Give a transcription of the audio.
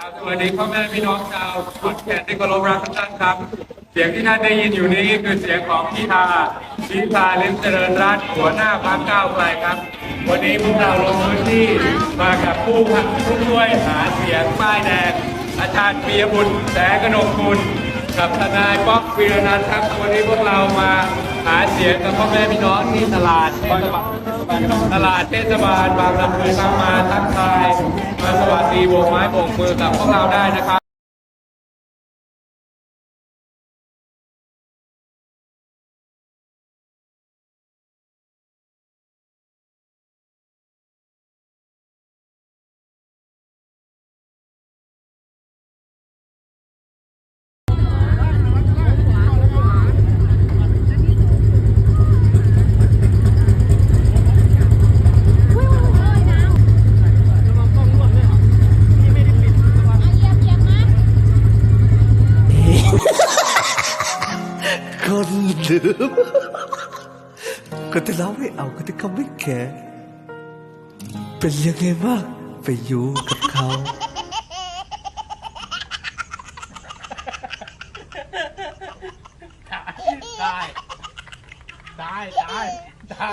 ครับสวัสดีพ่อแม่พี่น้องชาวขอนแก่นที่เคารพรักทุกท่านครับ เสียงที่ท่านได้ยินอยู่นี้คือเสียงของพิธาพิธาลิมเจริญรัตน์หัวหน้าพรรคก้าวไกลครับ วันนี้พวกเราลงพื้นที่มากับผู้ผู้ช่วยหาเสียงป้ายแดง อาจารย์ปียบุตรแสงกนกคุณกับทนายป๊อกวีรนันท์ครับวันนี้พวกเรามาาเสียงกับพ่อแม่พี่น้องที่ตลาดเทศบาลตลาดเทศบาลบางลำพูบางมาทักทายมาสวัสดีโบกไม้โบกมือกับพวกเราได้นะครับ คนลืมคนที่เราไม่เอาคนที่เขาไม่แคร์เป็นยังไงบ้างไปอยู่กับเขาได้ ได้ ได้ ได้